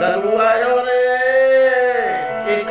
કરું આયો રે? એક